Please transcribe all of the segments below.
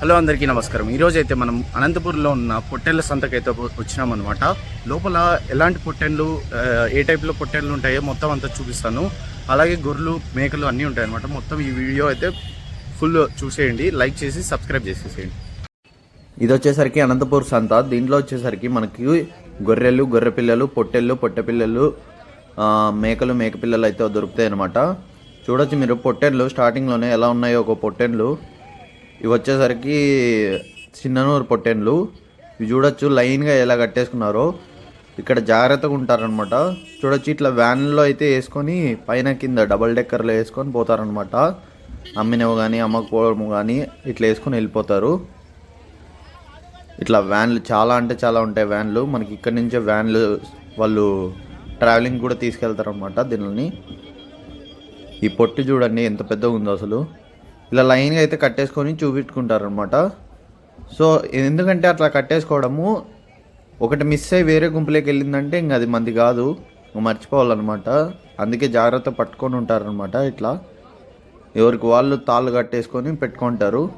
Hello అందరికీ నమస్కారం. ఈరోజు అయితే మనం అనంతపూర్లో ఉన్న పొట్టెళ్ళ సంతకైతే వచ్చినాం అనమాట లోపల ఎలాంటి పొట్టెళ్ళు ఏ టైప్లో పొట్టెళ్ళు ఉంటాయో మొత్తం అంతా చూపిస్తాను. అలాగే గొర్రెలు మేకలు అన్నీ ఉంటాయి అనమాట మొత్తం ఈ వీడియో అయితే ఫుల్ చూసేయండి. లైక్ చేసి సబ్స్క్రైబ్ చేసేసేయండి. ఇది వచ్చేసరికి అనంతపూర్ సంత. దీంట్లో వచ్చేసరికి మనకి గొర్రెలు గొర్రె పిల్లలు పొట్టెళ్ళు పొట్టె పిల్లలు మేకలు మేక పిల్లలు అయితే దొరుకుతాయి అనమాట చూడొచ్చు మీరు పొట్టెళ్ళు స్టార్టింగ్లోనే ఎలా ఉన్నాయో ఒక పొట్టెళ్ళు. ఇవి వచ్చేసరికి చిన్ననూరు పొట్టెన్లు. ఇవి చూడొచ్చు లైన్గా ఎలా కట్టేసుకున్నారో. ఇక్కడ జాగ్రత్తగా ఉంటారనమాట చూడొచ్చు ఇట్లా వ్యాన్లో అయితే వేసుకొని పైన కింద డబల్ డెక్కర్లో వేసుకొని పోతారనమాట అమ్మినవి కానీ అమ్మకపోవడము కానీ ఇట్లా వేసుకొని వెళ్ళిపోతారు. ఇట్లా వ్యాన్లు చాలా అంటే చాలా ఉంటాయి వ్యాన్లు. మనకి ఇక్కడ నుంచే వ్యాన్లు వాళ్ళు ట్రావెలింగ్ కూడా తీసుకెళ్తారనమాట దీనిని. ఈ పొట్టి చూడండి ఎంత పెద్దగా ఉందో అసలు. ఇలా లైన్గా అయితే కట్టేసుకొని చూపించుకుంటారనమాట సో ఎందుకంటే అట్లా కట్టేసుకోవడము ఒకటి మిస్ అయ్యి వేరే గుంపులోకి వెళ్ళిందంటే ఇంక అది మంది కాదు. మర్చిపోవాలన్నమాట. అందుకే జాగ్రత్త పట్టుకొని ఉంటారనమాట ఇట్లా. ఎవరికి వాళ్ళు తాళ్ళు కట్టేసుకొని పెట్టుకుంటారు.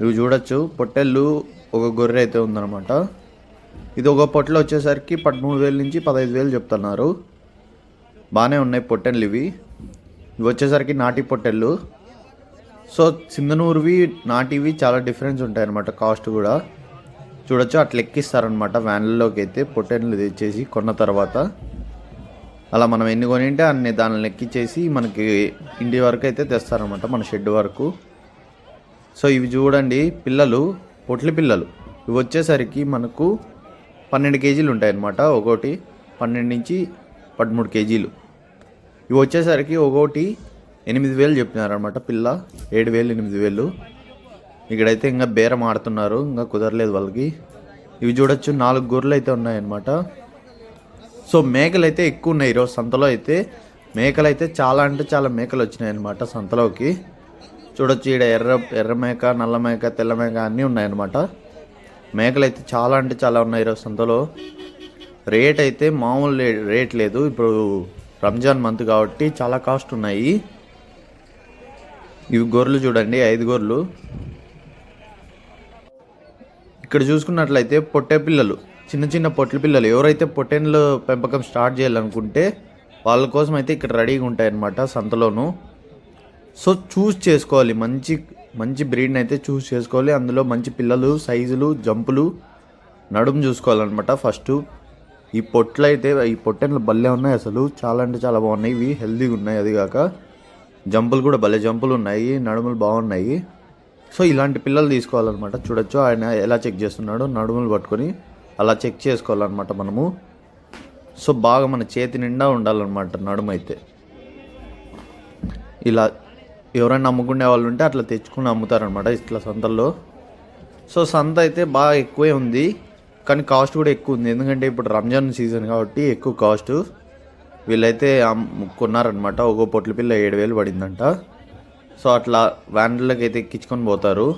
ఇవి చూడొచ్చు. పొట్టెళ్ళు ఒక గొర్రె అయితే ఉందన్నమాట. ఇది ఒక పొట్టెలు వచ్చేసరికి పదమూడు వేల నుంచి పదహైదు వేలు చెప్తున్నారు. బాగానే ఉన్నాయి పొట్టెళ్ళు ఇవి. ఇవి వచ్చేసరికి నాటి పొట్టెళ్ళు. సో సింధనూరువి నాటివి చాలా డిఫరెన్స్ ఉంటాయి అనమాట కాస్ట్ కూడా చూడొచ్చు. అట్లా ఎక్కిస్తారనమాట వ్యాన్లలోకి అయితే పొట్టెళ్ళు తెచ్చేసి కొన్న తర్వాత. అలా మనం ఎన్ని కొనింటే అన్ని దానిని ఎక్కిచ్చేసి మనకి ఇంటి వరకు అయితే తెస్తారనమాట మన షెడ్ వరకు. సో ఇవి చూడండి పిల్లలు పొట్లి పిల్లలు. ఇవి వచ్చేసరికి మనకు పన్నెండు కేజీలు ఉంటాయన్నమాట. ఒకటి పన్నెండు నుంచి పదమూడు కేజీలు. ఇవి వచ్చేసరికి ఒకటి ఎనిమిది వేలు చెప్పినారనమాట పిల్ల. ఏడు వేలు ఎనిమిది వేలు. ఇక్కడైతే ఇంకా బేరం ఆడుతున్నారు. ఇంకా కుదరలేదు వాళ్ళకి. ఇవి చూడొచ్చు నాలుగు గొర్రెలు అయితే ఉన్నాయన్నమాట. సో మేకలు అయితే ఎక్కువ ఉన్నాయి ఈరోజు సంతలో అయితే. మేకలు అయితే చాలా అంటే చాలా మేకలు వచ్చినాయి అనమాట సంతలోకి. చూడొచ్చు ఈడ ఎర్ర ఎర్ర మేక నల్ల మేక తెల్ల మేక అన్నీ ఉన్నాయన్నమాట. మేకలు అయితే చాలా అంటే చాలా ఉన్నాయి ఈరోజు సంతలో. రేట్ అయితే మామూలు రేట్ లేదు. ఇప్పుడు రంజాన్ మంత్ కాబట్టి చాలా కాస్ట్ ఉన్నాయి. ఇవి గొర్రెలు చూడండి ఐదు గొర్రెలు. ఇక్కడ చూసుకున్నట్లయితే పొట్టె పిల్లలు చిన్న చిన్న పొట్ల పిల్లలు. ఎవరైతే పొట్టెన్లు పెంపకం స్టార్ట్ చేయాలనుకుంటే వాళ్ళ కోసం అయితే ఇక్కడ రెడీగా ఉంటాయన్నమాట సంతలోను. సో చూస్ చేసుకోవాలి మంచి మంచి బ్రీడ్ని అయితే చూస్ చేసుకోవాలి. అందులో మంచి పిల్లలు సైజులు జంపులు నడుము చూసుకోవాలన్నమాట ఫస్ట్. ఈ పొట్లు అయితే ఈ పొట్టెన్లు భలే ఉన్నాయి అసలు. చాలా అంటే చాలా బాగున్నాయి ఇవి హెల్తీగా ఉన్నాయి అది కాక. జంపులు కూడా భలే జంపులు ఉన్నాయి నడుములు బాగున్నాయి. సో ఇలాంటి పిల్లలు తీసుకోవాలన్నమాట. చూడొచ్చు ఆయన ఎలా చెక్ చేస్తున్నాడో నడుములు పట్టుకొని అలా చెక్ చేసుకోవాలన్నమాట మనము. సో బాగా మన చేతి నిండా ఉండాలన్నమాట నడుము అయితే ఇలా ఎవరైనా అమ్ముకునే వాళ్ళు ఉంటే అట్లా తెచ్చుకుని అమ్ముతారనమాట ఇట్లా సంతల్లో. సో సంత అయితే బాగా ఎక్కువే ఉంది కానీ కాస్ట్ కూడా ఎక్కువ ఉంది. ఎందుకంటే ఇప్పుడు రంజాన్ సీజన్ కాబట్టి ఎక్కువ కాస్ట్. వీళ్ళైతే కొన్నారనమాట ఒక్కో పొట్ల పిల్ల ఏడు వేలు పడిందంట. సో అట్లా వ్యాన్లకి అయితే ఎక్కించుకొని పోతారు.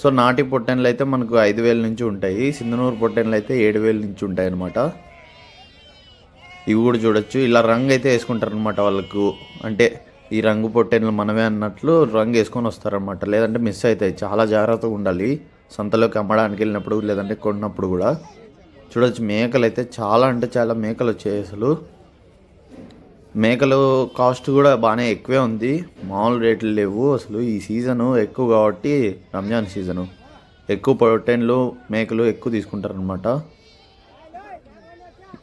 సో నాటి పొట్టెన్లు అయితే మనకు ఐదు వేల నుంచి ఉంటాయి. సింధనూరు పొట్టెన్లు అయితే ఏడు వేల నుంచి ఉంటాయి అనమాట ఇవి కూడా చూడొచ్చు. ఇలా రంగు అయితే వేసుకుంటారు అనమాట వాళ్ళకు. అంటే ఈ రంగు పొట్టెన్లు మనమే అన్నట్లు రంగు వేసుకొని వస్తారనమాట లేదంటే మిస్ అవుతాయి. చాలా జాగ్రత్తగా ఉండాలి. సంతలోకి అమ్మడానికి వెళ్ళినప్పుడు లేదంటే కొన్నప్పుడు కూడా. చూడొచ్చు మేకలు అయితే చాలా అంటే చాలా మేకలు వచ్చాయి అసలు. మేకలు కాస్ట్ కూడా బాగానే ఎక్కువే ఉంది. మామూలు రేట్లు లేవు అసలు. ఈ సీజను ఎక్కువ కాబట్టి రంజాన్ సీజను. ఎక్కువ పొట్టెన్లు మేకలు ఎక్కువ తీసుకుంటారు అనమాట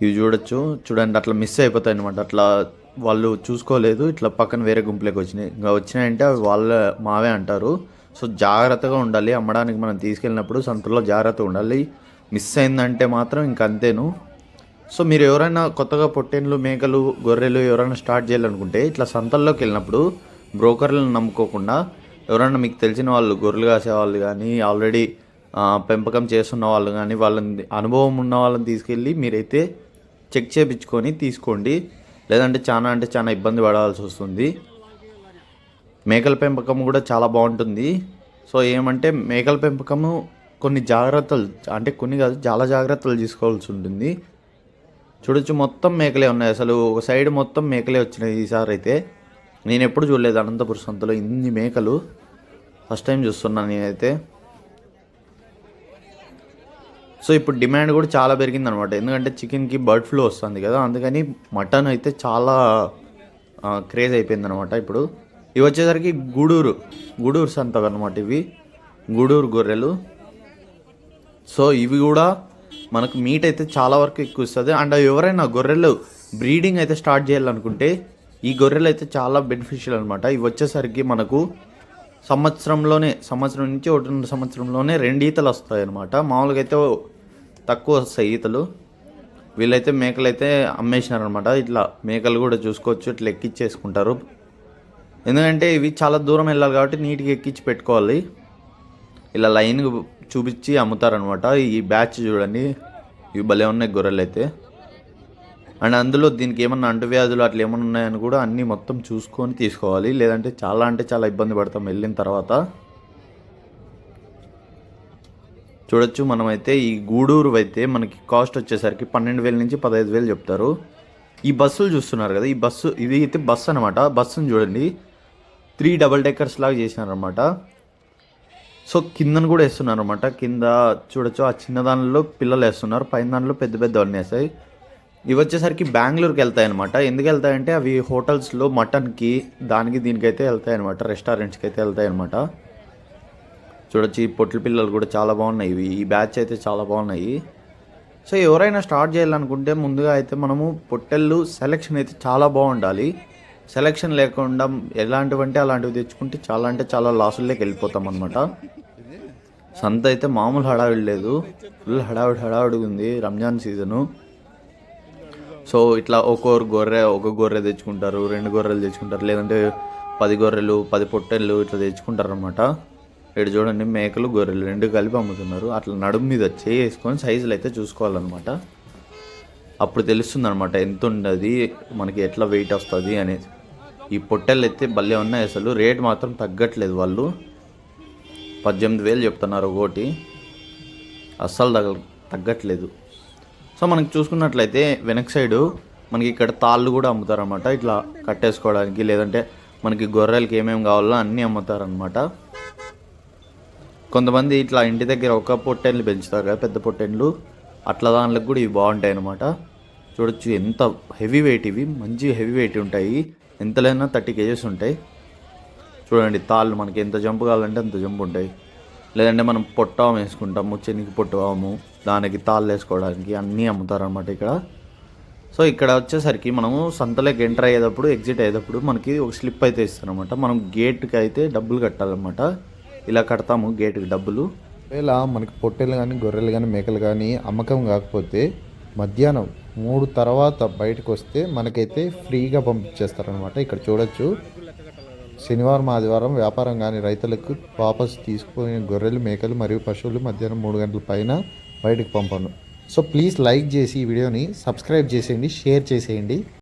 ఇవి చూడొచ్చు. చూడండి అట్లా మిస్ అయిపోతాయి అనమాట అట్లా వాళ్ళు చూసుకోలేదు. ఇట్లా పక్కన వేరే గుంపులోకి వచ్చినాయి. ఇంకా వచ్చినాయంటే అవి వాళ్ళ మావే అంటారు. సో జాగ్రత్తగా ఉండాలి. అమ్మడానికి మనం తీసుకెళ్ళినప్పుడు సంతలో జాగ్రత్తగా ఉండాలి. మిస్ అయిందంటే మాత్రం ఇంక అంతేను. సో మీరు ఎవరైనా కొత్తగా పొట్టేన్లు మేకలు గొర్రెలు ఎవరైనా స్టార్ట్ చేయాలనుకుంటే ఇట్లా సంతల్లోకి వెళ్ళినప్పుడు బ్రోకర్లను నమ్ముకోకుండా ఎవరైనా మీకు తెలిసిన వాళ్ళు గొర్రెలు కాసే వాళ్ళు కానీ ఆల్రెడీ పెంపకం చేస్తున్న వాళ్ళు కానీ వాళ్ళని అనుభవం ఉన్న వాళ్ళని తీసుకెళ్ళి మీరైతే చెక్ చేయించుకొని తీసుకోండి. లేదంటే చాలా అంటే చాలా ఇబ్బంది పడాల్సి వస్తుంది. మేకల పెంపకం కూడా చాలా బాగుంటుంది. సో ఏమంటే మేకల పెంపకము కొన్ని జాగ్రత్తలు అంటే కొన్ని కాదు చాలా జాగ్రత్తలు తీసుకోవాల్సి ఉంటుంది. చూడొచ్చు మొత్తం మేకలే ఉన్నాయి. అసలు ఒక సైడ్ మొత్తం మేకలే వచ్చినాయి ఈసారి అయితే. నేను ఎప్పుడు చూడలేదు అనంతపురం సంతలో ఇన్ని మేకలు. ఫస్ట్ టైం చూస్తున్నాను నేనైతే. సో ఇప్పుడు డిమాండ్ కూడా చాలా పెరిగింది అనమాట ఎందుకంటే చికెన్కి బర్డ్ ఫ్లూ వస్తుంది కదా అందుకని మటన్ అయితే చాలా క్రేజ్ అయిపోయింది అనమాట ఇప్పుడు. ఇవి వచ్చేసరికి గూడూరు గూడూరు సంతకనమాట ఇవి. గూడూరు గొర్రెలు. సో ఇవి కూడా మనకు మీట్ అయితే చాలా వరకు ఎక్కువ ఇస్తుంది. అండ్ ఎవరైనా గొర్రెలు బ్రీడింగ్ అయితే స్టార్ట్ చేయాలనుకుంటే ఈ గొర్రెలు అయితే చాలా బెనిఫిషియల్ అనమాట ఇవి వచ్చేసరికి మనకు సంవత్సరంలోనే సంవత్సరం నుంచి ఒకటిన్నర సంవత్సరంలోనే రెండు ఈతలు వస్తాయి అనమాట మామూలుగా అయితే తక్కువ వస్తాయి ఈతలు. వీళ్ళైతే మేకలు అయితే అమ్మేసినారనమాట ఇట్లా మేకలు కూడా చూసుకోవచ్చు ఇట్లా ఎక్కిచ్చేసుకుంటారు. ఎందుకంటే ఇవి చాలా దూరం వెళ్ళాలి కాబట్టి నీట్గా ఎక్కించి పెట్టుకోవాలి. ఇలా లైన్ చూపించి అమ్ముతారనమాట ఈ బ్యాచ్ చూడండి. ఇవి భలే ఉన్నాయి గొర్రెలు అయితే అండ్ అందులో దీనికి ఏమన్నా అంటువ్యాధులు అట్లా ఏమన్నా ఉన్నాయని కూడా అన్నీ మొత్తం చూసుకొని తీసుకోవాలి. లేదంటే చాలా అంటే చాలా ఇబ్బంది పడతాం వెళ్ళిన తర్వాత. చూడొచ్చు మనమైతే ఈ గూడూరు అయితే మనకి కాస్ట్ వచ్చేసరికి పన్నెండు వేల నుంచి పదహైదు వేలు చెప్తారు. ఈ బస్సులు చూస్తున్నారు కదా ఈ బస్సు ఇది అయితే బస్సు అనమాట బస్సును చూడండి. త్రీ డబల్ డెక్కర్స్ లాగా చేసినారనమాట సో కిందను కూడా వేస్తున్నారు అనమాట కింద చూడొచ్చు ఆ చిన్న దానిలో పిల్లలు వేస్తున్నారు. పైన దానిలో పెద్ద పెద్ద అన్నీ వేస్తాయి. ఇవి వచ్చేసరికి బెంగళూరుకి వెళ్తాయి అనమాట ఎందుకు వెళ్తాయంటే అవి హోటల్స్లో మటన్కి దానికి దీనికైతే వెళ్తాయి అనమాట రెస్టారెంట్స్కి అయితే వెళ్తాయి అనమాట చూడొచ్చు ఈ పొట్ల పిల్లలు కూడా చాలా బాగున్నాయి. ఇవి ఈ బ్యాచ్ అయితే చాలా బాగున్నాయి. సో ఎవరైనా స్టార్ట్ చేయాలనుకుంటే ముందుగా అయితే మనము పొట్టెళ్ళు సెలెక్షన్ అయితే చాలా బాగుండాలి. సెలెక్షన్ లేకుండా ఎలాంటివంటే అలాంటివి తెచ్చుకుంటే చాలా అంటే చాలా లాసుల్లోకి వెళ్ళిపోతాం అనమాట సంత అయితే మామూలు హడావిడి లేదు. ఫుల్ హడావిడి హడావిడిగా ఉంది రంజాన్ సీజను. సో ఇట్లా ఒక్కొరు గొర్రె ఒక గొర్రె తెచ్చుకుంటారు రెండు గొర్రెలు తెచ్చుకుంటారు లేదంటే పది గొర్రెలు పది పొట్టెళ్ళు ఇట్లా తెచ్చుకుంటారు అనమాట ఇక్కడ చూడండి మేకలు గొర్రెలు రెండు కలిపి అమ్ముతున్నారు. అట్లా నడుము మీద చేసుకొని సైజులు అయితే చూసుకోవాలన్నమాట. అప్పుడు తెలుస్తుంది అనమాట ఎంత ఉండదు మనకి ఎట్లా వెయిట్ వస్తుంది? అనేది ఈ పొట్టెలు అయితే భలే ఉన్నాయి అసలు. రేట్ మాత్రం తగ్గట్లేదు వాళ్ళు. పద్దెనిమిది వేలు చెప్తున్నారు ఒకటి అస్సలు తగ్గ తగ్గట్లేదు. సో మనకి చూసుకున్నట్లయితే వెనక్ సైడు మనకి ఇక్కడ తాళ్ళు కూడా అమ్ముతారనమాట ఇట్లా కట్టేసుకోవడానికి లేదంటే మనకి గొర్రెలకి ఏమేమి కావాలో అన్నీ అమ్ముతారనమాట కొంతమంది ఇట్లా ఇంటి దగ్గర ఒక పొట్టెండ్లు పెంచుతారు కదా పెద్ద పొట్టెండ్లు అట్లా దాంట్లోకి కూడా ఇవి బాగుంటాయి అనమాట చూడొచ్చు ఎంత హెవీ వెయిట్ ఇవి. మంచి హెవీ వెయిట్ ఉంటాయి. ఎంతలైనా థర్టీ కేజెస్ ఉంటాయి. చూడండి తాళ్ళు మనకి ఎంత జంపు కావాలంటే అంత జంపు ఉంటాయి. లేదంటే మనం పొట్టాము వేసుకుంటాము చెనికి పొట్టాము దానికి తాళ్ళు వేసుకోవడానికి అన్నీ అమ్ముతారనమాట ఇక్కడ. సో ఇక్కడ వచ్చేసరికి మనము సంతలోకి ఎంటర్ అయ్యేటప్పుడు ఎగ్జిట్ అయ్యేటప్పుడు మనకి ఒక స్లిప్ అయితే ఇస్తారనమాట మనం గేట్కి అయితే డబ్బులు కట్టాలన్నమాట. ఇలా కడతాము గేట్కి డబ్బులు. ఒకవేళ మనకి పొట్టేలు కానీ గొర్రెలు కానీ మేకలు కానీ అమ్మకం కాకపోతే మధ్యాహ్నం మూడు తర్వాత బయటకు వస్తే మనకైతే ఫ్రీగా పంపించేస్తారనమాట ఇక్కడ చూడొచ్చు. శనివారం ఆదివారం వ్యాపారం కానీ రైతులకు వాపసు తీసుకుపోయిన గొర్రెలు మేకలు మరియు పశువులు మధ్యాహ్నం మూడు గంటల పైన బయటకు పంపను. సో ప్లీజ్ లైక్ చేసి ఈ వీడియోని సబ్స్క్రైబ్ చేసేయండి షేర్ చేసేయండి.